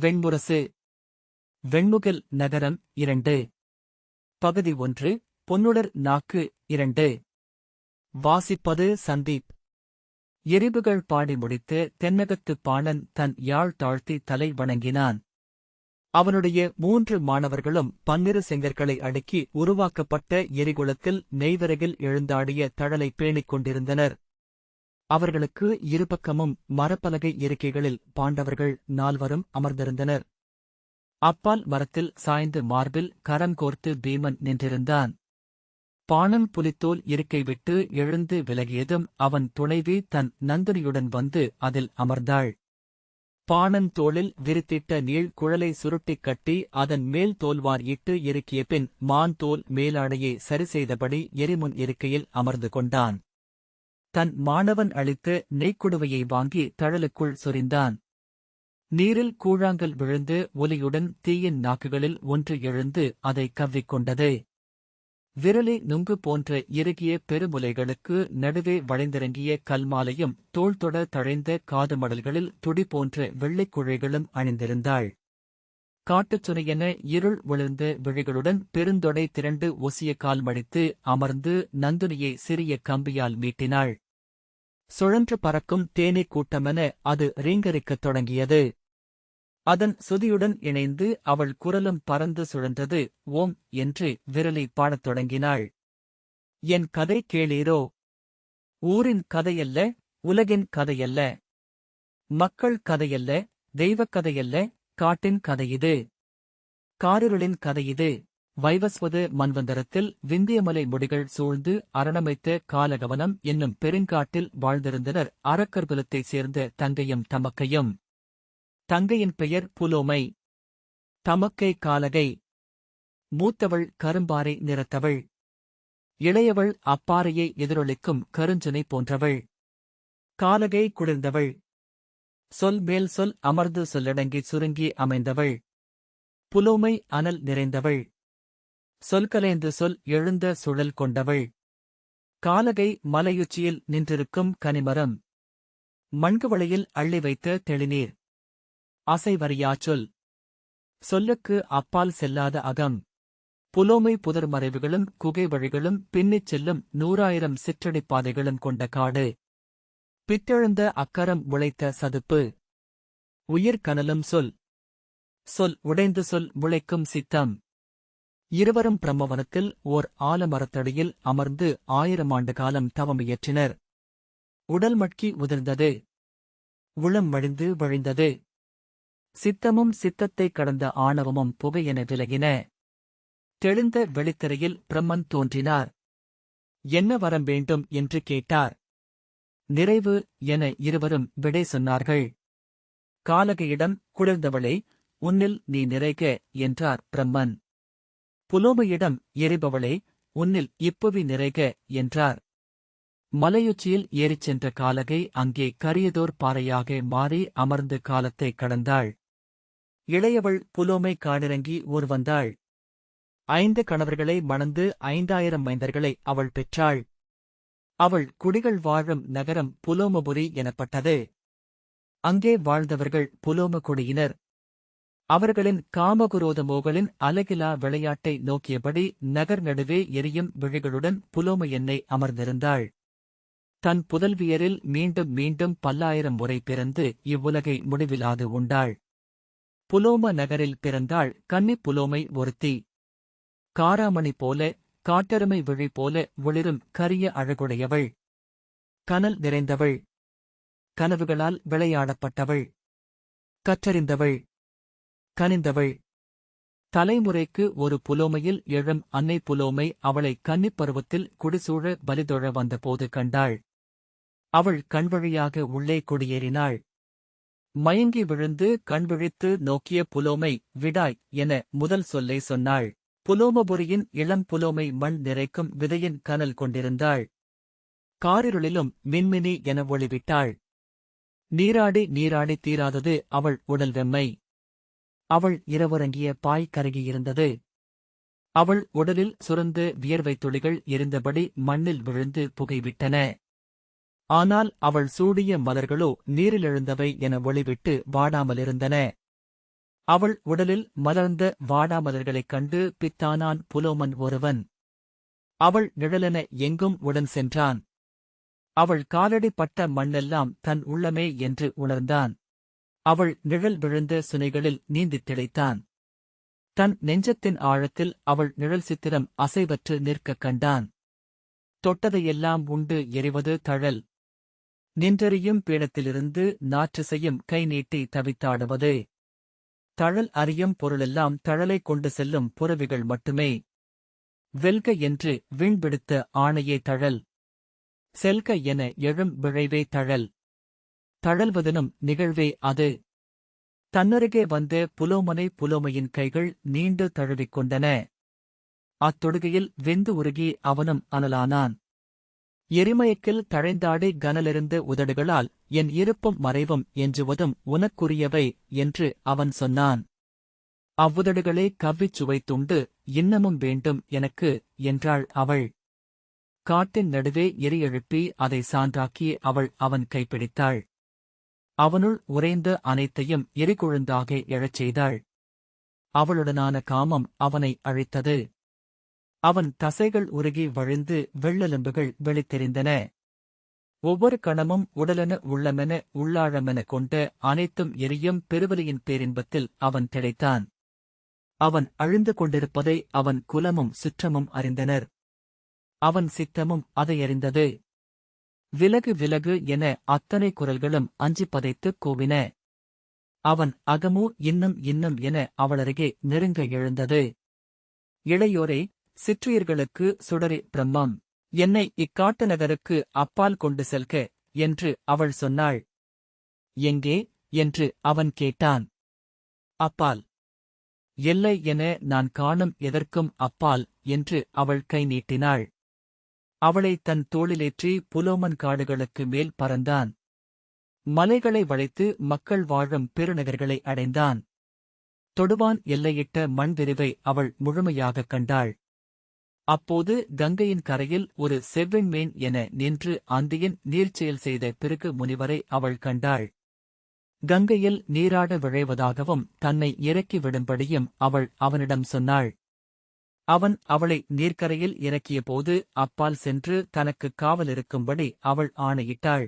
வெண்முரசு வெண்முகில் நகரம் இரண்டு. பகுதி ஒன்று பொன்னுடர் நாக்கு இரண்டு. வாசிப்பது சந்தீப். எரிபுகள் பாடி முடித்து தென்னகத்து பாணன் தன் யாழ் தாழ்த்தி தலை வணங்கினான். அவனுடைய மூன்று மாணவர்களும் பன்னிரு செங்கற்களை அடுக்கி உருவாக்கப்பட்ட எரிகுளத்தில் நெய்வரகில் எழுந்தாடிய தழலை பேணிக் கொண்டிருந்தனர். அவர்களுக்கு இருபக்கமும் மரப்பலகை இருக்கைகளில் பாண்டவர்கள் நால்வரும் அமர்ந்திருந்தனர். அப்பால் மரத்தில் சாய்ந்து மார்பில் கரங்கோர்த்து பீமன் நின்றிருந்தான். பாணன் புலித்தோல் இருக்கை விட்டு எழுந்து விலகியதும் அவன் துணைவி தன் நந்தினியுடன் வந்து அதில் அமர்ந்தாள். பாணன் தோளில் விரித்திட்ட நீள் குழலை சுருட்டிக் கட்டி அதன் மேல் தோல்வார் இட்டு இறுக்கிய பின் மான் தோல் மேலாடையை சரி செய்தபடி எரிமுன் இருக்கையில் அமர்ந்து கொண்டான். தன் மாணவன் அளித்த நெய்க்குடுவையை வாங்கி தழலுக்குள் சொரிந்தான். நீரில் கூழாங்கல் விழுந்து ஒலியுடன் தீயின் நாக்குகளில் ஒன்று எழுந்து அதை கவ்விக்கொண்டது. விரலி நுங்கு போன்ற இறுகிய பெருமுலைகளுக்கு நடுவே வளைந்திறங்கிய கல்மாலையும் தோள்தொட தழைந்த காது மடல்களில் துடி போன்ற வெள்ளைக் குழைகளும் அணிந்திருந்தாள். காட்டுச் சுனையென இருள் விழுந்த விழிகளுடன் பெருந்தொடை திரண்டு ஒசிய கால் மடித்து அமர்ந்து நந்துனியை சிறிய கம்பியால் மீட்டினாள். சுழன்று பறக்கும் தேனீக் கூட்டமென அது ரீங்கரிக்கத் தொடங்கியது. அதன் சுதியுடன் இணைந்து அவள் குரலும் பறந்து சுழன்றது. ஓம் என்று விரலை பாடத் தொடங்கினாள். என் கதை கேளீரோ? ஊரின் கதையல்ல? உலகின் கதையல்ல? மக்கள் கதையல்ல? தெய்வக் கதையல்ல? காட்டின் கதையிது காரிருளின் கதையிது வைவஸ்வது மன்வந்தரத்தில் விந்தியமலை முடிகள் சூழ்ந்து அரணமைத்த காலகவனம் என்னும் பெருங்காட்டில் வாழ்ந்திருந்தனர் அரக்கர்புலத்தைச் சேர்ந்த தங்கையும் தமக்கையும். தங்கையின் பெயர் புலோமை. தமக்கை காலகை. மூத்தவள் கரும்பாறை நிறத்தவள். இளையவள் அப்பாறையை எதிரொலிக்கும் கருஞ்சனை போன்றவள். காலகை குளிர்ந்தவள். சொல் மேல் சொல் அமர்ந்து சொல்லடங்கி சுருங்கி அமைந்தவள். புலோமை அனல் நிறைந்தவள். சொல்கலேந்து சொல் எழுந்த சுழல் கொண்டவள். காலகை மலையுச்சியில் நின்றிருக்கும் கனிமரம். மண்குவளையில் அள்ளி வைத்த தெளிநீர். அசைவறியாச் சொல். சொல்லுக்கு அப்பால் செல்லாத அகம். புலோமை புதர் மறைவுகளும் குகை வழிகளும் பின்னிச் செல்லும் நூறாயிரம் சிற்றடிப்பாதைகளும் கொண்ட காடு. பித்தெழுந்த அக்கரம் உழைத்த சதுப்பு. உயிர் கனலும் சொல். சொல் உடைந்து சொல் முளைக்கும் சித்தம். இருவரும் பிரம்மவனத்தில் ஓர் ஆலமரத்தடியில் அமர்ந்து ஆயிரம் ஆண்டு காலம் தவம் இயற்றினர். உடல் மட்கி உதிர்ந்தது. உளம் வழிந்து வழிந்தது. சித்தமும் சித்தத்தைக் கடந்த ஆணவமும் புகையென விலகின. தெளிந்த வெளித்திரையில் பிரம்மன் தோன்றினார். என்ன வரம் வேண்டும்? என்று கேட்டார். நிறைவு என இருவரும் விடை சொன்னார்கள். காலகையிடம் குளிர்ந்தவளே உன்னில் நீ நிறைக என்றார் பிரம்மன். புலோமையிடம் எரிபவளே உன்னில் இப்புவி நிறைக என்றார். மலையுச்சியில் ஏறிச் சென்ற காலகை அங்கே கரியதோர் பாறையாக மாறி அமர்ந்து காலத்தைக் கடந்தாள். இளையவள் புலோமை காடிறங்கி ஊர் வந்தாள். ஐந்து கணவர்களை மணந்து ஐந்தாயிரம் மைந்தர்களை அவள் பெற்றாள். அவள் குடிகள் வாழும் நகரம் புலோமபுரி எனப்பட்டது. அங்கே வாழ்ந்தவர்கள் புலோம குடியினர் அவர்களின் காமகுரோத மோகலின் அலகிலா விளையாட்டை நோக்கியபடி நகர் நடுவே எரியும் விழிகளுடன் புலோம எண்ணெய் அமர்ந்திருந்தாள். தன் புதல்வியரில் மீண்டும் மீண்டும் பல்லாயிரம் முறை பிறந்து இவ்வுலகை முடிவிலாது உண்டாள். புலோம நகரில் பிறந்தாள் கன்னி புலோமை ஒருத்தி. காராமணி போல காட்டெருமை விழி போல ஒளிரும் கரிய அழகுடையவள். கனல் நிறைந்தவள். கனவுகளால் விளையாடப்பட்டவள். கற்றறிந்தவள். கனிந்தவள். தலைமுறைக்கு ஒரு புலோமையில் எழும் அன்னை புலோமை அவளை கன்னிப் பருவத்தில் குடிசூழ பலிதொழ வந்தபோது கண்டாள். அவள் கண்வழியாக உள்ளே குடியேறினாள். மயங்கி விழுந்து கண்விழித்து நோக்கிய புலோமை விடாய் என முதல் சொல்லை சொன்னாள். புலோமபுரியின் இளம் புலோமை மண் நிறைக்கும் விதையின் கனல் கொண்டிருந்தாள். காரிருளிலும் மின்மினி என ஒளிவிட்டாள். நீராடி நீராடி தீராதது அவள் உடல் வெம்மை. அவள் இரவுறங்கிய பாய் கருகியிருந்தது. அவள் உடலில் சுரந்து வியர்வைத் துளிகள் எரிந்தபடி மண்ணில் விழுந்து புகைவிட்டன. ஆனால் அவள் சூடிய மலர்களோ நீரிலெழுந்தவை என ஒளிவிட்டு வாடாமலிருந்தன. அவள் உடலில் மலர்ந்த வாடாமலர்களைக் கண்டு பித்தானான் புலோமன் ஒருவன். அவள் நிழலென எங்கும் உடன் சென்றான். அவள் காலடி பட்ட மண்ணெல்லாம் தன் உள்ளமே என்று உணர்ந்தான். அவள் நிழல் விழுந்த சுனைகளில் நீந்தித் திளைத்தான். தன் நெஞ்சத்தின் ஆழத்தில் அவள் நிழல் சித்திரம் அசைவற்று நிற்கக் கண்டான். தொட்டதையெல்லாம் உண்டு எறிவது தழல். நின்றறியும் பீடத்திலிருந்து நாற்றிசையும் கை நீட்டி தவித்தாடுவது. தழல் அறியும் பொருளெல்லாம் தழலைக் கொண்டு செல்லும் புறவிகள் மட்டுமே. வெல்க என்று விண்பிடித்த ஆணையே தழல். செல்க என எழும் விழைவே தழல். தழல்வதனும் நிகழ்வே அது. தன்னருகே வந்த புலோமனை புலோமையின் கைகள் நீண்டு தழுவிக் கொண்டன. அத்தொடுகையில் வெந்து உருகி அவனும் அனலானான். எரிமயக்கில் தழைந்தாடி கனலிருந்த உதடுகளால் என் இருப்பும் மறைவும் என்றுவதும் உனக்குரியவை என்று அவன் சொன்னான். அவ்வுதடுகளே கவ்விச் சுவைத்துண்டு இன்னமும் வேண்டும் எனக்கு என்றாள் அவள். காட்டின் நடுவே எரி எழுப்பி அதை சான்றாக்கி அவள் அவன் கைப்பிடித்தாள். அவனுள் உறைந்த அனைத்தையும் எரிகுழுந்தாக எழச் செய்தாள். அவளுடனான காமம் அவனை அழித்தது. அவன் தசைகள் உருகி வழிந்து வெள்ளெலும்புகள் வெளித்தெரிந்தன. ஒவ்வொரு கணமும் உடலென உள்ளமென உள்ளாழமென கொண்ட அனைத்தும் எரியும் பெருவலியின் பேரின்பத்தில் அவன் திளைத்தான். அவன் அழிந்து கொண்டிருப்பதை அவன் குலமும் சிற்றமும் அறிந்தனர். அவன் சித்தமும் அதை அறிந்தது. விலகு விலகு என அத்தனை குரல்களும் அஞ்சி பதைத்துக் கூவின. அவன் அகமு இன்னும் இன்னும் என அவளருகே நெருங்க எழுந்தது. இளையோரே சிற்றியர்களுக்கு சுடரே பிரம்மம். என்னை இக்காட்டு நகருக்கு அப்பால் கொண்டு செல்க என்று அவள் சொன்னாள். எங்கே? என்று அவன் கேட்டான். அப்பால். எல்லை என நான் காணும் எதற்கும் அப்பால் என்று அவள் கை நீட்டினாள். அவளை தன் தோளிலேற்றி புலோமன் காடுகளுக்கு மேல் பறந்தான். மலைகளை வளைத்து மக்கள் வாழும் பெருநகர்களை அடைந்தான். தொடுவான் எல்லையிட்ட மண் விரிவை அவள் முழுமையாகக் கண்டாள். அப்போது கங்கையின் கரையில் ஒரு செவ்விண்மேன் என நின்று அந்தியின் நீர்ச்செயல் செய்த பிறகு முனிவரை அவள் கண்டாள். கங்கையில் நீராட விழைவதாகவும் தன்னை இறக்கி விடும்படியும் அவள் அவனிடம் சொன்னாள். அவன் அவளை நீர்க்கரையில் இறக்கியபோது அப்பால் சென்று தனக்குக் காவலிருக்கும்படி அவள் ஆணையிட்டாள்.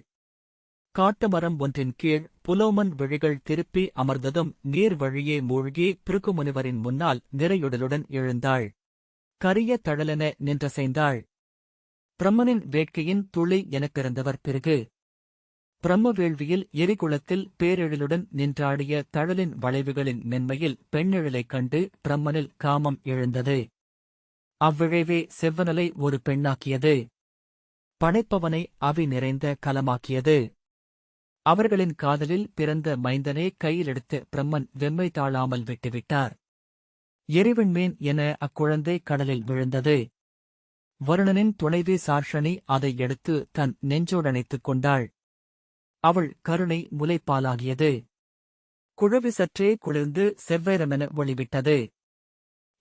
காட்டுமரம் ஒன்றின் கீழ் புலோமன் விழிகள் திருப்பி அமர்ந்ததும் நீர் வழியே மூழ்கி பிருக்குமுனிவரின் முன்னால் நிறையுடலுடன் எழுந்தாள். கரிய தழலென நின்றசைந்தாள். பிரம்மனின் வேட்கையின் துளி எனக்கிருந்தவர் பிறகு பிரம்ம வேள்வியில் எரிகுளத்தில் பேரெழிலுடன் நின்றாடிய தழலின் வளைவுகளின் மென்மையில் பெண்ணெழிலைக் கண்டு பிரம்மனில் காமம் எழுந்தது. அவ்விழைவே செவ்வனலை ஒரு பெண்ணாக்கியது. படைப்பவனை அவி நிறைந்த கலமாக்கியது. அவர்களின் காதலில் பிறந்த மைந்தனை கையிலெடுத்து பிரம்மன் வெம்மை தாழாமல் விட்டுவிட்டார். எரிவிண்மேன் என அக்குழந்தை கடலில் விழுந்தது. வருணனின் துணைவி சார்ஷனி அதை எடுத்து தன் நெஞ்சோடணைத்துக் கொண்டாள். அவள் கருணை முலைப்பாலாகியது குழவி சற்றே குளிர்ந்து செவ்வேரமென ஒளிவிட்டது.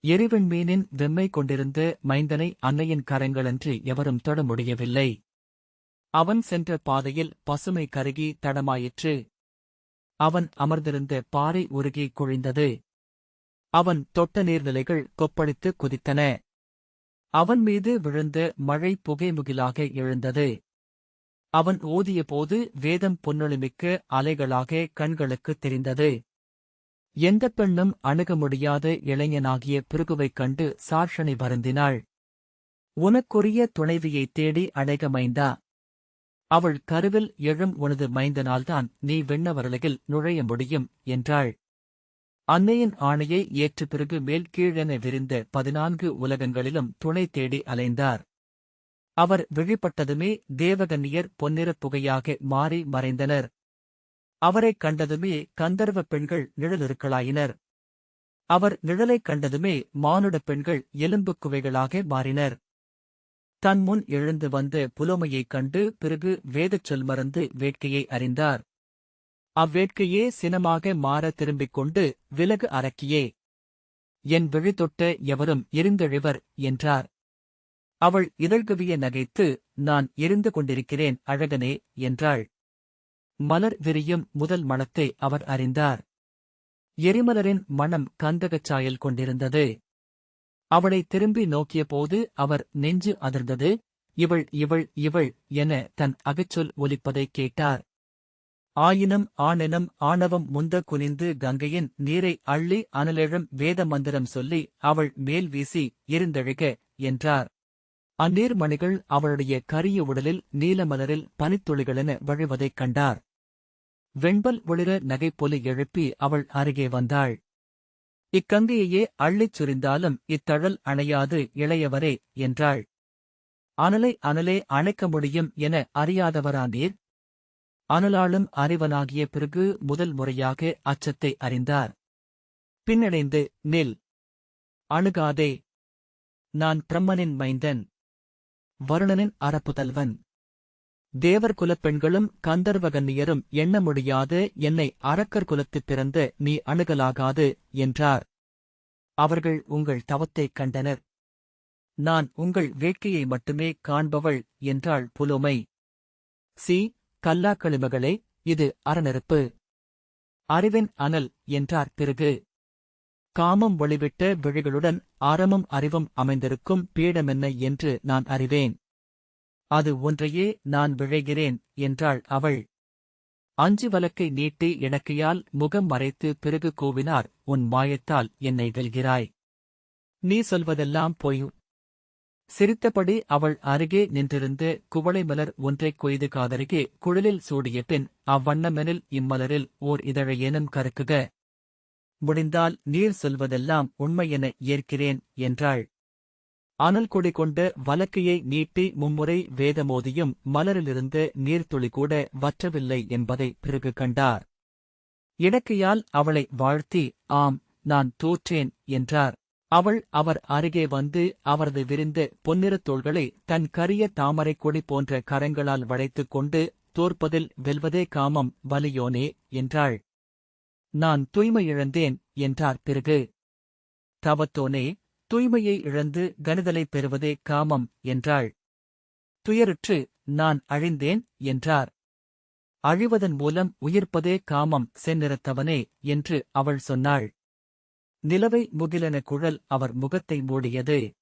எரிவிண்மீனின் வெம்மை கொண்டிருந்த மைந்தனை அன்னையின் கரங்களன்றி எவரும் தொட முடியவில்லை. அவன் சென்ற பாதையில் பசுமை கருகி தடமாயிற்று. அவன் அமர்ந்திருந்த பாறை உருகி குழிந்தது. அவன் தொட்ட நீர்நிலைகள் கொப்பளித்து குதித்தன. அவன் மீது விழுந்த மழை புகைமுகிலாக எழுந்தது. அவன் ஓதியபோது வேதம் பொன்னொழிமிக்க அலைகளாக கண்களுக்குத் தெரிந்தது. எந்தப் பெண்ணும் அணுக முடியாத இளைஞனாகிய பிருகுவைக் கண்டு சார்ஷனை வருந்தினாள். உனக்குரிய துணைவியைத் தேடி அழைக மைந்தா. அவள் கருவில் எழும் உனது மைந்தனால்தான் நீ விண்ணவரலகில் நுழைய முடியும் என்றாள். அன்னையின் ஆணையை ஏற்ற பிறகு மேல் கீழென விரிந்த பதினான்கு உலகங்களிலும் துணை தேடி அலைந்தார். அவர் விழிப்பட்டதுமே தேவகன்னியர் பொன்னிறப் புகையாக மாறி மறைந்தனர். அவரைக் கண்டதுமே கந்தர்வ பெண்கள் நிழலிருக்களாயினர் அவர் நிழலைக் கண்டதுமே மானுடப் பெண்கள் எலும்புக் குவைகளாக மாறினர். தன் முன் எழுந்து வந்த புலமையைக் கண்டு பிறகு வேதச் சொல் மறந்து வேட்கையை அறிந்தார். அவ்வேட்கையே சினமாக மாற திரும்பிக் கொண்டு விலகு அரக்கியே. என் விழி தொட்ட எவரும் இருந்தெழிவர் என்றார். அவள் இதழ்கவிய நகைத்து நான் எரிந்து கொண்டிருக்கிறேன் அழகனே என்றாள். மலர் விரியும் முதல் மணத்தை அவர் அறிந்தார். எரிமலரின் மணம் கந்தகச் சாயல் கொண்டிருந்தது. அவளை திரும்பி நோக்கியபோது அவர் நெஞ்சு அதிர்ந்தது. இவள் இவள் இவள் என தன் அகச்சொல் ஒலிப்பதைக் கேட்டார். ஆயினும் ஆணெனும் ஆணவம் முந்த குனிந்து கங்கையின் நீரை அள்ளி அனலிழம் வேத மந்திரம் சொல்லி அவள் மேல் வீசி இருந்தழுக என்றார். அந்நீர்மணிகள் அவளுடைய கரிய உடலில் நீலமலரில் பனித்துளிகளென வழிவதைக் கண்டார். வெண்பல் ஒளிர நகைப்பொலி எழுப்பி அவள் அருகே வந்தாள். இக்கங்கையையே அள்ளிச் சுரிந்தாலும் இத்தழல் அணையாது இளையவரே என்றாள். அனலை அனலே அணைக்க முடியும் என அறியாதவரானீர்? அனலாளும் அறிவனாகிய பிறகு முதல் முறையாக அச்சத்தை அறிந்தார். பின்னடைந்து நில் அணுகாதே நான் பிரம்மனின் மைந்தன் வருணனின் அறப்புதல்வன். தேவர் குலப்பெண்களும் கந்தர்வகன்னியரும் எண்ண முடியாது என்னை அரக்கர் குலத்துப் பிறந்த நீ அணுகலாகாது என்றார். அவர்கள் உங்கள் தவத்தைக் கண்டனர். நான் உங்கள் வேட்கையை மட்டுமே காண்பவள் என்றாள் புலோமை. சி கல்லாக்களிமகளே இது அறநெருப்பு. அறிவின் அனல் என்றார் பிறகு காமம் ஒளிவிட்ட விழிகளுடன் அறமும் அறிவும் அமைந்திருக்கும் பீடமென்ன என்று நான் அறிவேன். அது ஒன்றையே நான் விழைகிறேன் என்றாள் அவள். அஞ்சு வலக்கை நீட்டி இணக்கையால் முகம் மறைத்து பிறகு கூவினார் உன் மாயத்தால் என்னை வெல்கிறாய். நீ சொல்வதெல்லாம் பொய் சிரித்தபடி அவள் அருகே நின்றிருந்து குவளை மலர் ஒன்றைக் கொய்து காதருகே குழலில் சூடிய பின் அவ்வண்ணமெனில் இம்மலரில் ஓர் இதழையேனும் கருக்குக முடிந்தால் நீர் சொல்வதெல்லாம் உண்மையென ஏற்கிறேன் என்றாள். அனல் கொடி கொண்ட வலக்கையை நீட்டி மும்முறை வேதமோதியும் மலரிலிருந்து நீர்த்துளி கூட வற்றவில்லை என்பதை பிறகு கண்டார். இடக்கையால் அவளை வாழ்த்தி ஆம் நான் தோற்றேன் என்றார். அவள் அவர் அருகே வந்து அவரது விரிந்த பொன்னிறத் தோள்களை தன் கரிய தாமரைக் கொடி போன்ற கரங்களால் வளைத்துக் கொண்டு தோற்பதில் வெல்வதே காமம் வலியோனே என்றாள். நான் தூய்மை இழந்தேன் என்றார் பிறகு. தவத்தோனே தூய்மையை இழந்து கணிதலை பெறுவதே காமம் என்றாள். துயருற்று நான் அழிந்தேன் என்றார். அழிவதன் மூலம் உயிர்ப்பதே காமம் செந்நிறத்தவனே என்று அவள் சொன்னாள். நிலவை முகிலென குழல் அவர் முகத்தை மூடியது.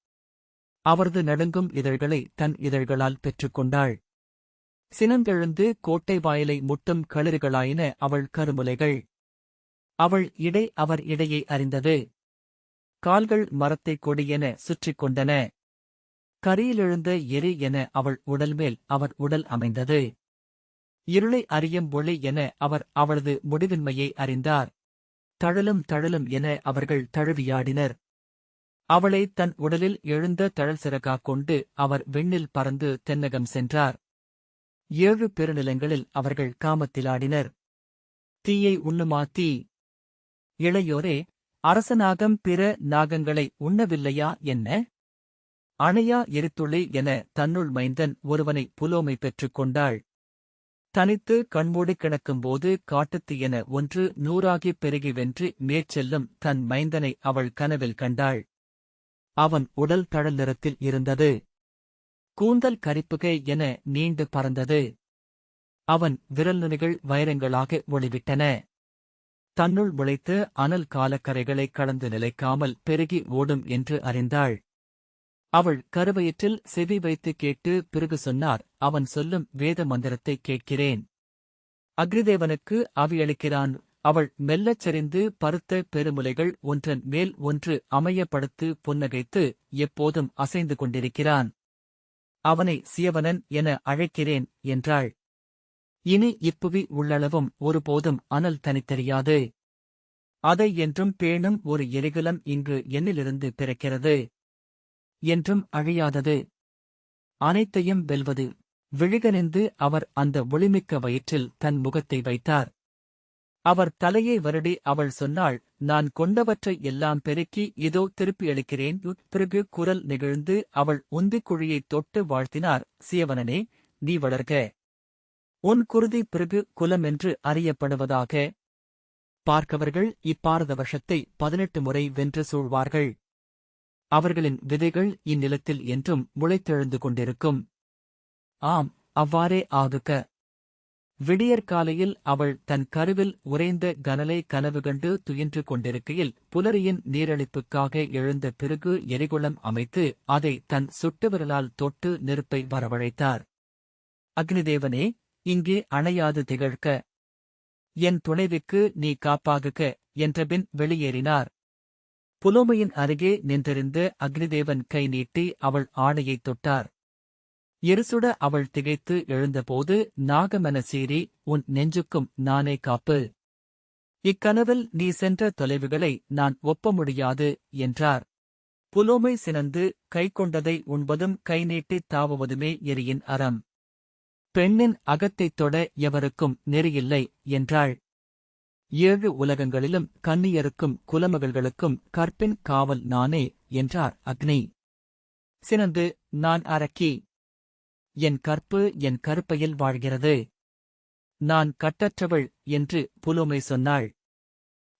அவரது நடுங்கும் இதழ்களை தன் இதழ்களால் பெற்றுக்கொண்டாள். சினந்தெழுந்து கோட்டை வாயிலை முட்டும் களிறுகளாயின அவள் கருமுலைகள். அவள் இடை அவர் இடையை அறிந்தது. கால்கள் மரத்தைக் கொடியென சுற்றிக் கொண்டன. கரியிலெழுந்த எரி என அவள் உடல்மேல் அவர் உடல் அமைந்தது. இருளை அறியும் ஒளி என அவர் அவளது முடிவின்மையை அறிந்தார். தழலும் தழலும் என அவர்கள் தழுவியாடினர். அவளை தன் உடலில் எழுந்த தழல் சிறகாக் கொண்டு அவர் விண்ணில் பறந்து தென்னகம் சென்றார். ஏழு பெருநிலங்களில் அவர்கள் காமத்திலாடினர் தீயை உண்ணுமா தீ? இளையோரே அரசநாகம் பிற நாகங்களை உண்ணவில்லையா என்ன? அணையா எரித்துளி என தன்னுள் மைந்தன் ஒருவனை புலோமை பெற்றுக் கொண்டாள். தனித்து கண்மூடி கிடக்கும்போது காட்டுத்து என ஒன்று நூறாகிப் பெருகி வென்று மேற்செல்லும் தன் மைந்தனை அவள் கனவில் கண்டாள். அவன் உடல் தழல் நிறத்தில் இருந்தது. கூந்தல் கரிப்புகை என நீண்டு பறந்தது. அவன் விரல் நுனிகள் வைரங்களாக ஒளிவிட்டன. தன்னுள் முளைத்து அனல் காலக்கரைகளை கடந்து நிலைக்காமல் பெருகி ஓடும் என்று அறிந்தாள். அவள் கருவயிற்றில் செவி வைத்து கேட்டு பிறகு சொன்னார் அவன் சொல்லும் வேத மந்திரத்தை கேட்கிறேன். அக்ரிதேவனுக்கு அவியளிக்கிறான் அவள் மெல்லச் சரிந்து பருத்த பெருமுலைகள் ஒன்றன் மேல் ஒன்று அமையப்படுத்து புன்னகைத்து எப்போதும் அசைந்து கொண்டிருக்கிறான். அவனை சியவனன் என அழைக்கிறேன் என்றாள். இனி இப்புவி உள்ளளவும் ஒருபோதும் அனல் தனித்தெரியாது அதை என்றும் பேணும் ஒரு எரிகலம் இங்கு என்னிலிருந்து பிறக்கிறது. என்றும் அழியாதது. அனைத்தையும் வெல்வது. விழிகனிந்து அவர் அந்த ஒளிமிக்க வயிற்றில் தன் முகத்தை வைத்தார். அவர் தலையை வருடி அவள் சொன்னாள் நான் கொண்டவற்றை எல்லாம் பெருக்கி இதோ திருப்பி அளிக்கிறேன். பிறகு குரல் நெகிழ்ந்து அவள் உந்திக் குழியைத் தொட்டு வாழ்த்தினார் சியவனனே நீ வளர்க. உன் குருதி பிறகு குலம் என்று அறியப்படுவதாக. பார்க்கவர்கள் இப்பாரத வருஷத்தை பதினெட்டு முறை வென்று சூழ்வார்கள். அவர்களின் விதைகள் இந்நிலத்தில் என்றும் முளைத்தெழுந்து கொண்டிருக்கும். ஆம் அவ்வாறே ஆகுக. விடியற்காலையில் அவள் தன் கருவில் உறைந்த கனலை கனவு கண்டு துயின்று கொண்டிருக்கையில் புலரியின் நீரழிப்புக்காக எழுந்த பிறகு எரிகுளம் அமைத்து அதை தன் சுட்டு விரலால் தொட்டு நெருப்பை வரவழைத்தார். அக்னிதேவனே இங்கே அணையாது திகழ்க. என் துணைவிக்கு நீ காப்பாகுக என்றபின் வெளியேறினார். புலோமையின் அருகே நின்றிருந்த அக்னிதேவன் கை நீட்டி அவள் ஆடையைத் தொட்டார். எருசுட அவள் திகைத்து எழுந்தபோது நாகமன சீறி உன் நெஞ்சுக்கும் நானே காப்பு. இக்கனவில் நீ சென்ற தொலைவுகளை நான் ஒப்ப முடியாது என்றார். புலோமை சினந்து கை கொண்டதை உண்பதும் கை நீட்டித் தாவுவதுமே எரியின் அறம். பெண்ணின் அகத்தைத் தொட எவருக்கும் நெறியில்லை என்றாள். ஏழு உலகங்களிலும் கன்னியருக்கும் குலமகள்களுக்கும் கற்பின் காவல் நானே என்றார் அக்னி. சினந்து நான் அரக்கி. என் கற்பு என் கருப்பையில் வாழ்கிறது. நான் கட்டற்றவள் என்று புலோமை சொன்னாள்.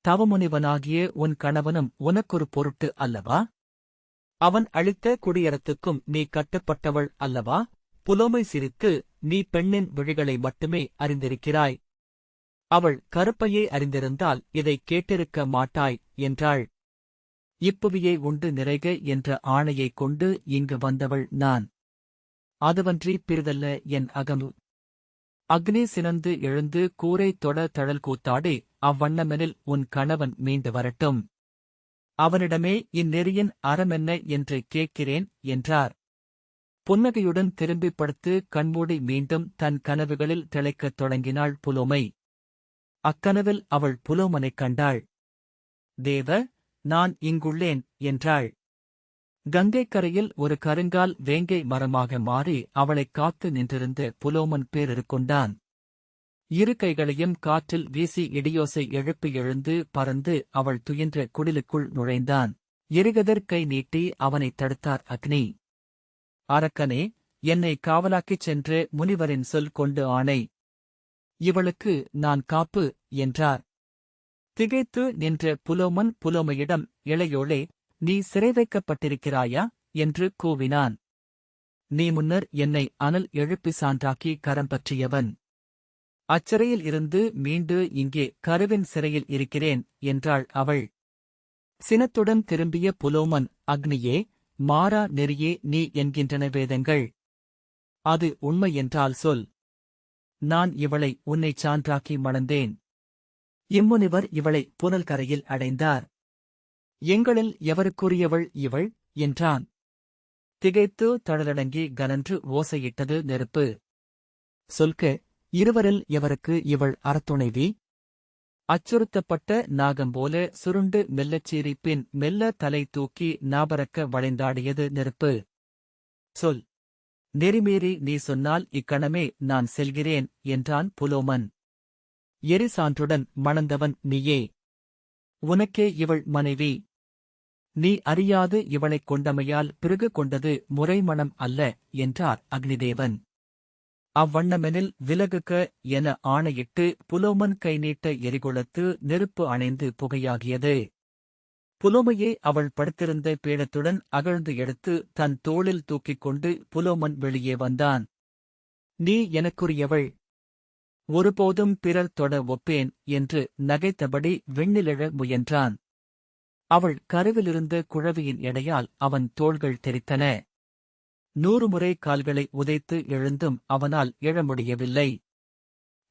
தவமுனிவனாகிய உன் கணவனும் உனக்கொரு பொருட்டு அல்லவா? அவன் அளித்த குடியரத்துக்கும் நீ கட்டுப்பட்டவள் அல்லவா? புலோமை சிரித்து நீ பெண்ணின் விழிகளை மட்டுமே அறிந்திருக்கிறாய். அவள் கருப்பையை அறிந்திருந்தால் இதை கேட்டிருக்க மாட்டாய் என்றாள். இப்புவியை உண்டு நிறைக என்ற ஆணையைக் கொண்டு இங்கு வந்தவள் நான். அதுவன்றி பிறிதல்ல என் அகமு. அக்னி சினந்து எழுந்து கூரை தொட தழல் கூத்தாடி அவ்வண்ணமெனில் உன் கணவன் மீண்டு வரட்டும். அவனிடமே இந்நெறியின் அறமென்ன என்று கேட்கிறேன் என்றார். புன்னகையுடன் திரும்பிப் படுத்து கண்மூடி மீண்டும் தன் கனவுகளில் திளைக்கத் தொடங்கினாள் புலோமை. அக்கனவில் அவள் புலோமனைக் கண்டாள். தேவ நான் இங்குள்ளேன் என்றாள். கங்கைக் கரையில் ஒரு கருங்கால் வேங்கை மரமாக மாறி அவளைக் காத்து நின்றிருந்த புலோமன் பேரிருக்கொண்டான் இரு கைகளையும் காற்றில் வீசி இடியோசை எழுப்பி எழுந்து பறந்து அவள் துயின்ற குடிலுக்குள் நுழைந்தான். இருகதர் கை நீட்டி அவனைத் தடுத்தார் அக்னி. அரக்கனே என்னை காவலாக்கிச் சென்று முனிவரின் சொல் கொண்டு ஆணை இவளுக்கு நான் காப்பு என்றார். திகைத்து நின்ற புலோமன் புலோமையிடம் இளையோளே நீ சிறை வைக்கப்பட்டிருக்கிறாயா? என்று கூவினான். நீ முன்னர் என்னை அனல் எழுப்பி சான்றாக்கி கரம் பற்றியவன். அச்சிறையில் இருந்து மீண்டு இங்கே கருவின் சிறையில் இருக்கிறேன் என்றாள் அவள். சினத்துடன் திரும்பிய புலோமன் அக்னியே மாறா நெறியே நீ என்கின்றன வேதங்கள். அது உண்மை என்றால் சொல். நான் இவளை உன்னைச் சான்றாக்கி மணந்தேன். இம்முனிவர் இவளை புனல் கரையில் அடைந்தார். எங்களில் எவருக்குரியவள் இவள்? என்றான். திகைத்து தளலடங்கி கனன்று ஓசையிட்டது நெருப்பு. சொல்க இருவரில் எவருக்கு இவள் அறத்துணைவி? அச்சுறுத்தப்பட்ட நாகம் போல சுருண்டு மெல்லச் சீரிப்பின் மெல்ல தலை தூக்கி நாபரக்க வளைந்தாடியது நெருப்பு. சொல் நெறிமீறி நீ சொன்னால் இக்கணமே நான் செல்கிறேன் என்றான் புலோமன். எரிசான்றுடன் மணந்தவன் நீயே. உனக்கே இவள் மனைவி. நீ அறியாது இவளைக் கொண்டமையால் பிறகு கொண்டது முறைமணம் அல்ல என்றார் அக்னிதேவன். அவ்வண்ணமெனில் விலகுக என ஆணையிட்டு புலோமன் கை நீட்ட எரிகுளத்து நெருப்பு அணைந்து புகையாகியது. புலோமையை அவள் படுத்திருந்த பீடத்துடன் அகழ்ந்து எடுத்து தன் தோளில் தூக்கிக் கொண்டு புலோமன் வெளியே வந்தான். நீ எனக்குரியவள். ஒருபோதும் பிறர் தொட ஒப்பேன் என்று நகைத்தபடி விண்ணிலழ முயன்றான். அவள் கருவிலிருந்த குழவியின் எடையால் அவன் தோள்கள் தெரித்தன. நூறு முறை கால்களை உதைத்து எழுந்தும் அவனால் எழ முடியவில்லை.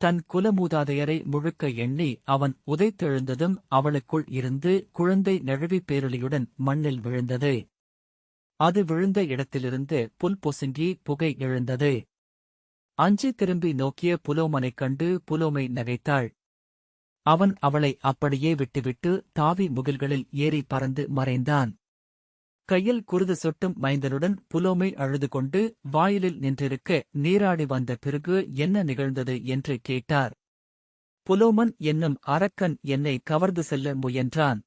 தன் குலமூதாதையரை முழுக்க எண்ணி அவன் உதைத்தெழுந்ததும் அவளுக்குள் இருந்து குழந்தை நழுவி பேரொலியுடன் மண்ணில் விழுந்தது. அது விழுந்த இடத்திலிருந்து புல் பொசுங்கி புகை எழுந்தது. அஞ்சி திரும்பி நோக்கிய புலோமனைக் கண்டு புலோமை நகைத்தாள். அவன் அவளை அப்படியே விட்டுவிட்டு தாவி முகில்களில் ஏறி பறந்து மறைந்தான். கையில் குருது சொட்டும் மைந்தனுடன் புலோமை அழுது கொண்டு வாயிலில் நின்றிருக்க நீராடி வந்த பிறகு என்ன நிகழ்ந்தது என்று கேட்டார். புலோமன் என்னும் அரக்கன் என்னை கவர்ந்து செல்ல முயன்றான்.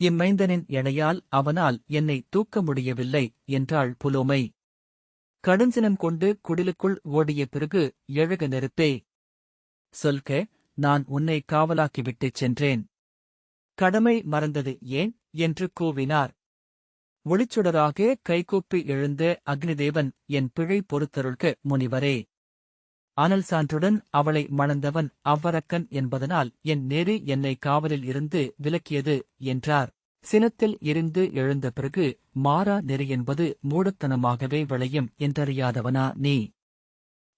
இம்மைந்தனின் எடையால் அவனால் என்னை தூக்க முடியவில்லை என்றாள் புலோமை. கடுஞ்சினம் கொண்டு குடிலுக்குள் ஓடிய பிறகு எழுக நெருப்பே சொல்க நான் உன்னை காவலாக்கிவிட்டுச் சென்றேன். கடமை மறந்தது ஏன்? என்று கூவினார். ஒளிச்சுடராக கைகூப்பி எழுந்த அக்னிதேவன் என் பிழை பொறுத்தருள்க முனிவரே. அனல் சான்றுடன் அவளை மணந்தவன் அவ்வரக்கன் என்பதனால் என் நெறி என்னை காவலில் இருந்து விலக்கியது என்றார். சினத்தில் இருந்து எழுந்த பிறகு மாறா நெறி என்பது மூடத்தனமாகவே விளையும் என்றறியாதவனா நீ?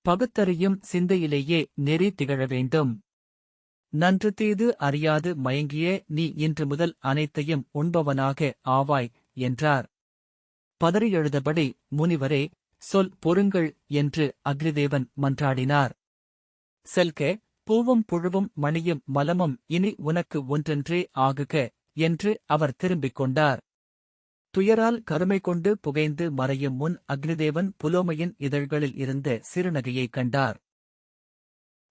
பகுத்தறியும் சிந்தையிலேயே நெறி திகழ வேண்டும். நன்று தீது அறியாது மயங்கிய நீ இன்று முதல் அனைத்தையும் உண்பவனாக ஆவாய் என்றார். பதறி எழுதபடி முனிவரே சொல் பொறுங்கள் என்று அக்னிதேவன் மன்றாடினார். செல்க பூவும் புழுவும் மணியும் மலமும் இனி உனக்கு ஒன்றென்றே ஆகுக என்று அவர் திரும்பிக் கொண்டார். துயரால் கருமை கொண்டு புகைந்து மறையும் முன் அக்னிதேவன் புலோமையின் இதழ்களில் இருந்த சிறுநகையைக் கண்டார்.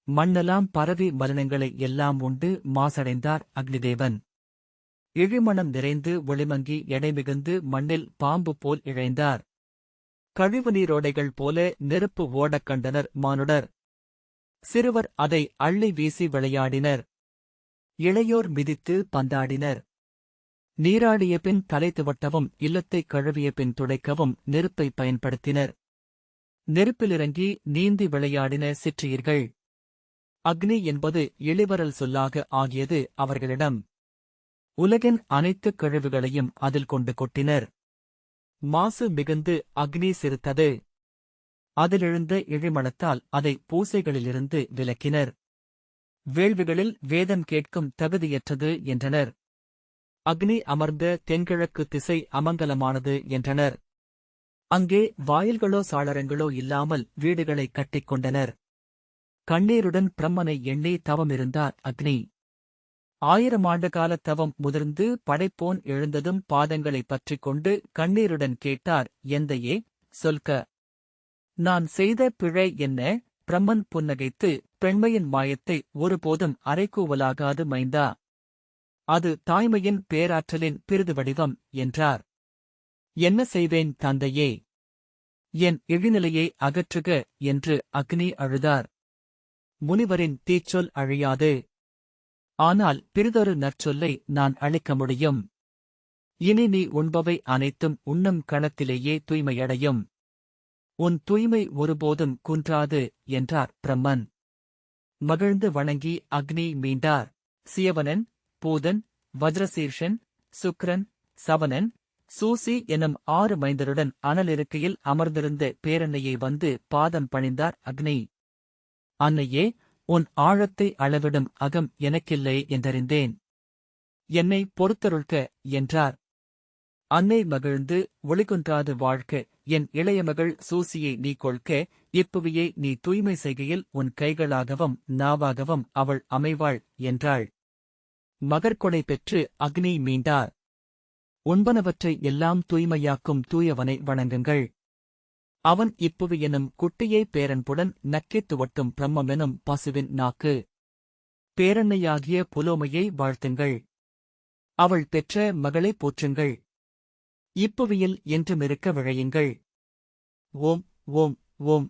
மண்ணெல்லாம் பரவி மலினங்களை எல்லாம் உண்டு மாசடைந்தார் அக்னிதேவன். இழிமணம் நிறைந்து ஒளிமங்கி எடை மிகுந்து மண்ணில் பாம்பு போல் இழைந்தார். கழிவு நீரோடைகள் போல நெருப்பு ஓடக் கண்டனர் மானுடர். சிறுவர் அதை அள்ளி வீசி விளையாடினர். இளையோர் மிதித்து பந்தாடினர். நீராடிய பின் தலை துவட்டவும் இல்லத்தை கழுவிய பின் துடைக்கவும் நெருப்பை பயன்படுத்தினர். நெருப்பிலிறங்கி நீந்தி விளையாடின சிற்றியர்கள் அக்னி என்பது இளிவரல் சொல்லாக ஆகியது அவர்களிடம். உலகின் அனைத்து கழிவுகளையும் அதில் கொண்டு கொட்டினர். மாசு மிகுந்து அக்னி சிறுத்தது அதிலெழுந்த இழிமணத்தால் அதை பூசைகளிலிருந்து விலக்கினர். வேள்விகளில் வேதம் கேட்கும் தகுதியற்றது என்றனர். அக்னி அமர்ந்த தென்கிழக்கு திசை அமங்கலமானது என்றனர். அங்கே வாயில்களோ சாளரங்களோ இல்லாமல் வீடுகளைக் கட்டிக் கொண்டனர். கண்ணீருடன் பிரம்மனை எண்ணி தவமிருந்தார் அக்னி. ஆயிரம் ஆண்டுகால தவம் முதிர்ந்து படைப்போன் எழுந்ததும் பாதங்களைப் பற்றிக் கொண்டு கண்ணீருடன் கேட்டார் எந்தையே? சொல்க. நான் செய்த பிழை என்ன பிரம்மன் புன்னகைத்து பெண்மையின் மாயத்தை ஒருபோதும் அரைக்கூவலாகாது மைந்தா. அது தாய்மையின் பேராற்றலின் பிரிது வடிவம் என்றார். என்ன செய்வேன் தந்தையே? என் இழிநிலையை அகற்றுக என்று அக்னி அழுதார். முனிவரின் தீச்சொல் அழியாது. ஆனால் பிறிதொரு நற்சொல்லை நான் அளிக்க முடியும். இனி நீ உண்பவை அனைத்தும் உண்ணும் கணத்திலேயே தூய்மையடையும். உன் தூய்மை ஒருபோதும் குன்றாது என்றார் பிரம்மன். மகிழ்ந்து வணங்கி அக்னி மீண்டார். சியவனன் பூதன் வஜ்ரசீர்ஷன் சுக்ரன் சவனன் சூசி எனும் ஆறு மைந்தருடன் அனலிருக்கையில் அமர்ந்திருந்த பேரன்னையை வந்து பாதம் பணிந்தார் அக்னி. அன்னையே உன் ஆழத்தை அளவிடும் அகம் எனக்கில்லை என்றறிந்தேன். என்னை பொறுத்தருள்க என்றார். அன்னை மகிழ்ந்து ஒளிகுன்றாது வாழ்க்க என் இளைய மகள் சூசியை நீ கொள்க இப்புவியை நீ தூய்மை செய்கையில் உன் கைகளாகவும் நாவாகவும் அவள் அமைவாள் என்றாள். மகர்கொடை பெற்று அக்னி மீண்டார். உண்பனவற்றை எல்லாம் தூய்மையாக்கும் தூயவனை வணங்குங்கள். அவன் இப்புவி எனும் குட்டியை பேரன்புடன் நக்கித் துவட்டும் பிரம்மெனும் பசுவின் நாக்கு. பேரன்னையாகிய புலோமையை வாழ்த்துங்கள். அவள் பெற்ற மகளை போற்றுங்கள். இப்புவியில் என்றுமிருக்க விழையுங்கள். ஓம் ஓம் ஓம்.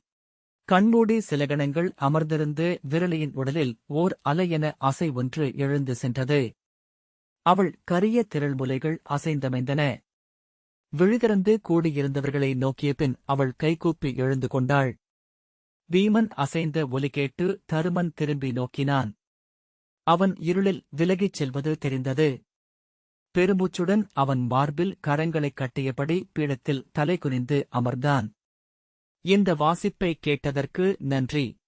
கண்மூடி சிலகணங்கள் அமர்ந்திருந்து விரலியின் உடலில் ஓர் அலையென அசை ஒன்று எழுந்து சென்றது. அவள் கரிய திரள்முலைகள் அசைந்தமைந்தன. விழிதிறந்து கூடியிருந்தவர்களை நோக்கிய பின் அவள் கைகூப்பி எழுந்து கொண்டாள். வீமன் அசைந்த ஒலி கேட்டு தருமன் திரும்பி நோக்கினான். அவன் இருளில் விலகிச் செல்வது தெரிந்தது. பெருமூச்சுடன் அவன் மார்பில் கரங்களைக் கட்டியபடி பீடத்தில் தலை குனிந்து அமர்ந்தான். இந்த வாசிப்பை கேட்டதற்கு நன்றி.